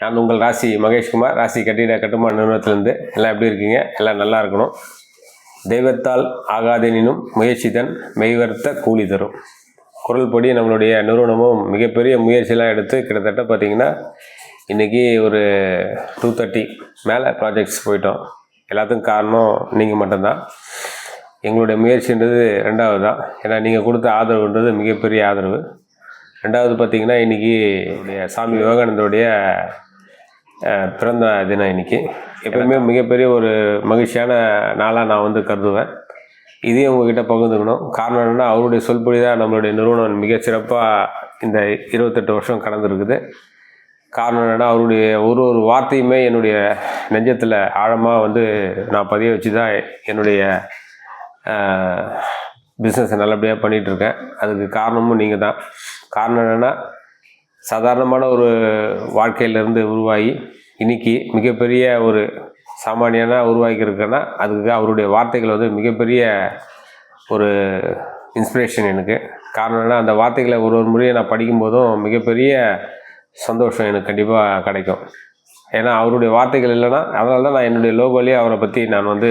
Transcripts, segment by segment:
நான் உங்கள் ராசி மகேஷ்குமார். ராசி கட்டிட கட்டுமான நிறுவனத்திலேருந்து எல்லாம் எப்படி இருக்கீங்க? எல்லாம் நல்லா இருக்கணும். தெய்வத்தால் ஆகாதெனினும் முயற்சிதன் மெய்வர்த்த கூலி தரும். குரல் படி நம்மளுடைய நிறுவனமும் மிகப்பெரிய முயற்சியெல்லாம் எடுத்து கிட்டத்தட்ட பார்த்தீங்கன்னா இன்றைக்கி ஒரு டூ தேர்ட்டி மேலே ப்ராஜெக்ட்ஸ் போயிட்டோம். எல்லாத்துக்கும் காரணம் நீங்கள் மட்டும்தான். எங்களுடைய முயற்சின்றது ரெண்டாவது தான் ஏன்னா நீங்கள் கொடுத்த ஆதரவுன்றது மிகப்பெரிய ஆதரவு. ரெண்டாவது பார்த்தீங்கன்னா இன்றைக்கி சாமி விவேகானந்தருடைய பிறந்த தினம் இன்னைக்கு. எப்பவுமே மிகப்பெரிய ஒரு மகிழ்ச்சியான நாளாக நான் வந்து கருதுவேன். இதையும் உங்ககிட்ட பகிர்ந்துக்கணும். காரணம் என்னென்னா அவருடைய சொல்படி தான் நம்மளுடைய நிறுவனம் மிக சிறப்பாக இந்த இருபத்தெட்டு வருஷம் கடந்திருக்குது. காரணம் என்னென்னா அவருடைய ஒரு ஒரு வார்த்தையுமே என்னுடைய நெஞ்சத்தில் ஆழமாக வந்து நான் பதிய வச்சு தான் என்னுடைய பிஸ்னஸை நல்லபடியாக பண்ணிகிட்ருக்கேன் அதுக்கு காரணமும் நீங்கள் தான் காரணம் என்னென்னா சாதாரணமான ஒரு வாழ்க்கையிலேருந்து உருவாகி இன்றைக்கி மிகப்பெரிய ஒரு சாமானியனா உருவாக்கியிருக்கேன்னா அதுக்கு அவருடைய வார்த்தைகள் வந்து மிகப்பெரிய ஒரு இன்ஸ்பிரேஷன் எனக்கு. காரணம் என்ன அந்த வார்த்தைகளை ஒரு ஒரு முறையை நான் படிக்கும்போதும் மிகப்பெரிய சந்தோஷம் எனக்கு கண்டிப்பாக கிடைக்கும். ஏன்னா அவருடைய வார்த்தைகள் இல்லைன்னா அதனால தான் நான் என்னுடைய லோகோலேயே அவரை பற்றி நான் வந்து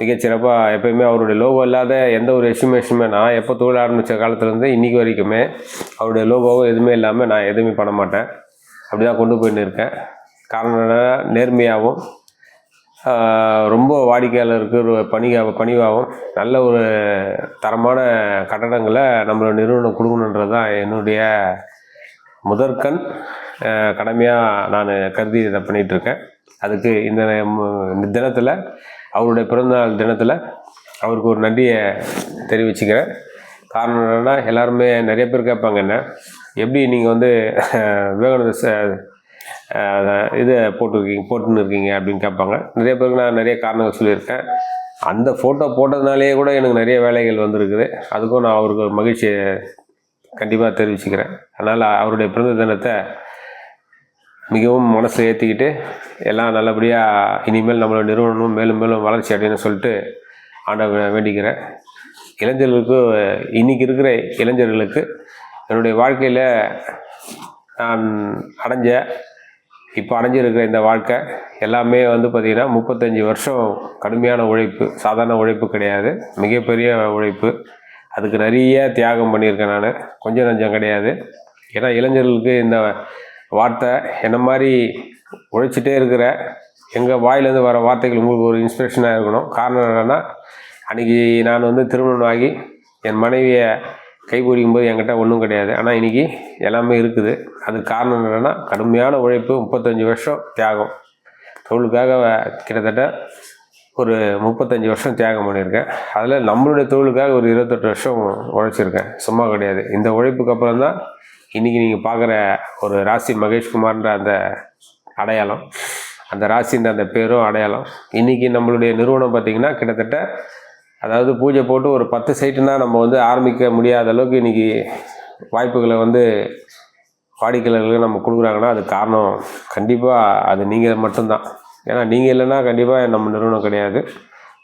மிகச்சிறப்பாக எப்பயுமே அவருடைய லோகோ இல்லாத எந்த ஒரு எஸ்டிமேஷனுமே நான் எப்போ தொழில் ஆரம்பித்த காலத்துலேருந்து இன்றைக்கி வரைக்குமே அவருடைய லோகோவோ எதுவுமே இல்லாமல் நான் எதுவுமே பண்ண மாட்டேன். அப்படி தான் கொண்டு போயின்னு இருக்கேன். காரணம் நேர்மையாகவும் ரொம்ப வாடிக்கையாளருக்கு ஒரு பணிகா பணிவாகவும் நல்ல ஒரு தரமான கட்டடங்களை நம்மளோட நிறுவனம் கொடுக்கணுன்றது தான் என்னுடைய முதற்கண் கடமையாக நான் கருதி இதை பண்ணிகிட்ருக்கேன் அதுக்கு இந்த தினத்தில் அவருடைய பிறந்தநாள் தினத்தில் அவருக்கு ஒரு நன்றியை தெரிவிச்சுக்கிறேன். காரணம் என்னென்னா எல்லாருமே நிறைய பேர் கேட்பாங்க என்ன எப்படி நீங்கள் வந்து விவேகானந்த ச- இது போட்டிருக்கீங்க போட்டுன்னு இருக்கீங்க அப்படின்னு கேட்பாங்க. நிறைய பேருக்கு நான் நிறைய காரணங்கள் சொல்லியிருக்கேன். அந்த ஃபோட்டோ போட்டதுனாலேயே கூட எனக்கு நிறைய வேலைகள் வந்திருக்குது. அதுக்கும் நான் அவருக்கு ஒரு மகிழ்ச்சியை கண்டிப்பாக தெரிவிச்சுக்கிறேன். அதனால் அவருடைய பிறந்த தினத்தை மிகவும் மனசில் ஏற்றிக்கிட்டு எல்லாம் நல்லபடியாக இனிமேல் நம்மளோட நிறுவனமும் மேலும் மேலும் வளர்ச்சி அடையணும்னு சொல்லிட்டு ஆண்ட வேண்டிக்கிறேன். இளைஞர்களுக்கு இன்றைக்கி இருக்கிற இளைஞர்களுக்கு என்னுடைய வாழ்க்கையில் நான் அடைஞ்ச இப்போ அடைஞ்சிருக்கிற இந்த வாழ்க்கை எல்லாமே வந்து பார்த்திங்கன்னா முப்பத்தஞ்சு வருஷம் கடுமையான உழைப்பு. சாதாரண உழைப்பு கிடையாது. மிகப்பெரிய உழைப்பு. அதுக்கு நிறைய தியாகம் பண்ணியிருக்கேன் நான். கொஞ்சம் நஞ்சம் கிடையாது. ஏன்னா இளைஞர்களுக்கு இந்த வார்த்தை என்ன மாதிரி உழைச்சிட்டே இருக்கிற எங்கள் வாயிலேருந்து வர வார்த்தைகள் உங்களுக்கு ஒரு இன்ஸ்பிரேஷனாக இருக்கணும். காரணம் என்னென்னா அன்றைக்கி நான் வந்து திருமணம் ஆகி என் மனைவியை கைபிடிக்கும் போது என்கிட்ட ஒன்றும் கிடையாது. ஆனால் இன்றைக்கி எல்லாமே இருக்குது. அதுக்கு காரணம் என்னென்னா கடுமையான உழைப்பு முப்பத்தஞ்சு வருஷம் தியாகம். தொழிலுக்காக கிட்டத்தட்ட ஒரு முப்பத்தஞ்சு வருஷம் தியாகம் பண்ணியிருக்கேன். அதில் நம்மளுடைய தொழிலுக்காக ஒரு இருபத்தெட்டு வருஷம் உழைச்சிருக்கேன். சும்மா கிடையாது. இந்த உழைப்புக்கு அப்புறம் தான் இன்றைக்கி நீங்கள் பார்க்குற ஒரு ராசி மகேஷ்குமார்ன்ற அந்த அடையாளம். அந்த ராசின்ற அந்த பேரும் அடையாளம். இன்றைக்கி நம்மளுடைய நிறுவனம் பார்த்திங்கன்னா கிட்டத்தட்ட அதாவது பூஜை போட்டு ஒரு பத்து சைட்டுனா நம்ம வந்து ஆரம்பிக்க முடியாத அளவுக்கு இன்றைக்கி வாய்ப்புகளை வந்து வாடிக்கையாளர்களுக்கு நம்ம கொடுக்குறாங்கன்னா அது காரணம். கண்டிப்பாக அது நீங்கள் மட்டும்தான். ஏன்னா நீங்கள் இல்லைன்னா கண்டிப்பாக நம்ம நிறுவனம் கிடையாது.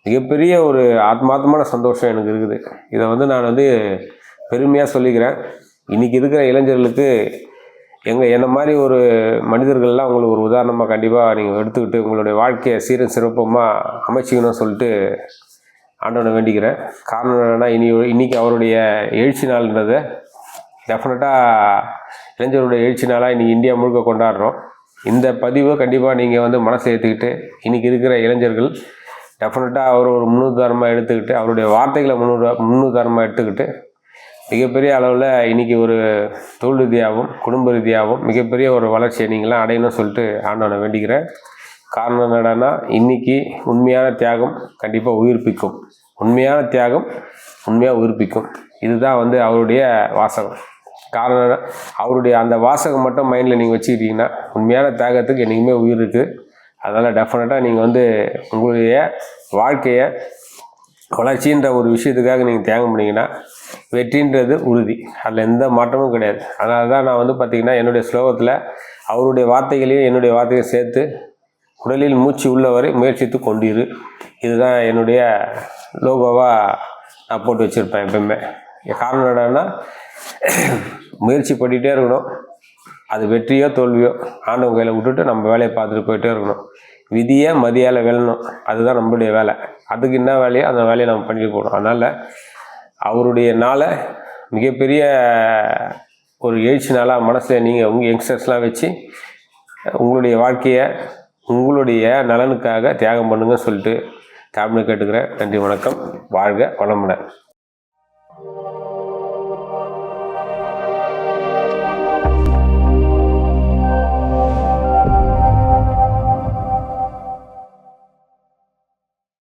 மிகப்பெரிய ஒரு ஆத்மார்த்தமான சந்தோஷம் எனக்கு இருக்குது. இதை வந்து நான் வந்து பெருமையாக சொல்லிக்கிறேன். இன்றைக்கி இருக்கிற இளைஞர்களுக்கு எங்கள் என்ன மாதிரி ஒரு மனிதர்கள்லாம் உங்களுக்கு ஒரு உதாரணமாக கண்டிப்பாக நீங்கள் எடுத்துக்கிட்டு உங்களுடைய வாழ்க்கையை சீரும் சிறப்பமாக அமைச்சிக்கணும்னு சொல்லிட்டு ஆண்டவனை வேண்டிக்கிறேன். காரணம் என்னென்னா இனி இன்றைக்கி அவருடைய எழுச்சி நாள்ன்றதை டெஃபினட்டாக இளைஞருடைய எழுச்சி நாளாக இன்றைக்கி இந்தியா முழுக்க கொண்டாடுறோம். இந்த பதிவை கண்டிப்பாக நீங்கள் வந்து மனசை ஏற்றுக்கிட்டு இன்றைக்கி இருக்கிற இளைஞர்கள் டெஃபினட்டாக அவர் ஒரு முன்னுதாரணமாக எடுத்துக்கிட்டு அவருடைய வார்த்தைகளை முன்னு முன்னுதாரணமாக எடுத்துக்கிட்டு மிகப்பெரிய அளவில் இன்றைக்கி ஒரு தொழில் ரீதியாகவும் குடும்ப ரீதியாகவும் மிகப்பெரிய ஒரு வளர்ச்சியை நீங்களாம் அடையணும்னு சொல்லிட்டு ஆண்டவனை வேண்டிக்கிறேன். காரணம் என்னடான்னா இன்றைக்கி உண்மையான தியாகம் கண்டிப்பாக உயிர்ப்பிக்கும். உண்மையான தியாகம் உண்மையாக உயிர்ப்பிக்கும். இதுதான் வந்து அவருடைய வாசகம். காரணம் அவருடைய அந்த வாசகம் மட்டும் மைண்டில் நீங்கள் வச்சுக்கிட்டீங்கன்னா உண்மையான தியாகத்துக்கு என்றைக்குமே உயிர் இருக்குது அதனால் டெஃபினட்டாக நீங்கள் வந்து உங்களுடைய வாழ்க்கையை வளர்ச்சின்ற ஒரு விஷயத்துக்காக நீங்கள் தியாகம் பண்ணிங்கன்னா வெற்றின்றது உறுதி. அதில் எந்த மாற்றமும் கிடையாது. அதனால தான் நான் வந்து பார்த்திங்கன்னா என்னுடைய ஸ்லோகத்தில் அவருடைய வார்த்தைகளையும் என்னுடைய வார்த்தைகளையும் சேர்த்து உடலில் மூச்சு உள்ளவரை முயற்சித்து கொண்டிரு. இதுதான் என்னுடைய லோகோவாக நான் போட்டு வச்சுருப்பேன் எப்பவுமே காரணம் என்னன்னா முயற்சி பண்ணிகிட்டே இருக்கணும். அது வெற்றியோ தோல்வியோ ஆண்டவங்க கையில் விட்டுட்டு நம்ம வேலையை பார்த்துட்டு போயிட்டே இருக்கணும். விதியை மதியால் வெல்லணும். அதுதான் நம்மளுடைய வேலை. அதுக்கு என்ன வேலையோ அந்த வேலையை நம்ம பண்ணிட்டு போகணும். அதனால் அவருடைய நாளை மிகப்பெரிய ஒரு எழுச்சி நாளாக மனசில் நீங்கள் உங்கள் யங்ஸ்டர்ஸ்லாம் வச்சு உங்களுடைய வாழ்க்கையை உங்களுடைய நலனுக்காக தியாகம் பண்ணுங்க சொல்லிட்டு கேபினட் கேட்டுக்கிறேன். நன்றி வணக்கம். வாழ்க வளமுடன்.